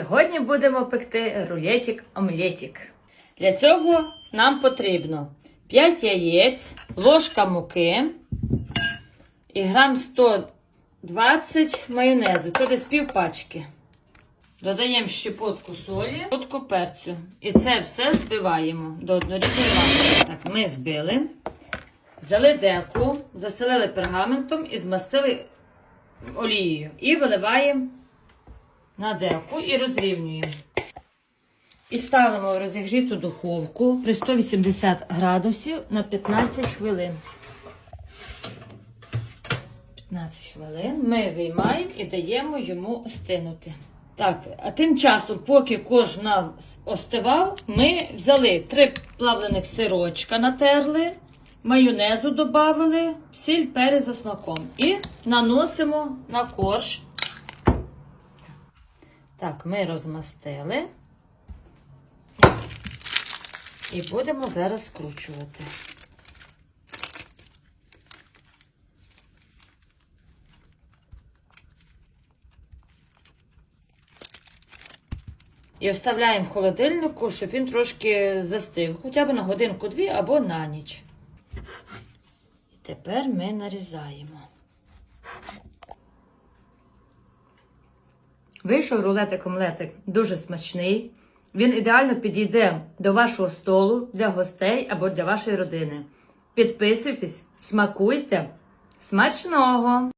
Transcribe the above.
Сьогодні будемо пекти рулетик-омлетик. Для цього нам потрібно 5 яєць, ложка муки і грам 120 майонезу. Це десь пів пачки. Додаємо щепотку солі, щепотку перцю. І це все збиваємо до однорідної маси. Так, ми збили. Взяли деку, застелили пергаментом і змастили олією. І виливаємо на деку і розрівнюємо. І ставимо в розігріту духовку при 180 градусів на 15 хвилин. 15 хвилин ми виймаємо і даємо йому остинути. Так, а тим часом, поки кожна остивав, ми взяли три плавлених сирочка, натерли, майонезу додали, сіль перець за смаком. І наносимо на корж. Так, ми розмастили. І будемо зараз скручувати. І оставляємо в холодильнику, щоб він трошки застив, хоча б на годинку-дві або на ніч. І тепер ми нарізаємо. Вийшов рулетик-омлетик дуже смачний. Він ідеально підійде до вашого столу для гостей або для вашої родини. Підписуйтесь, смакуйте. Смачного!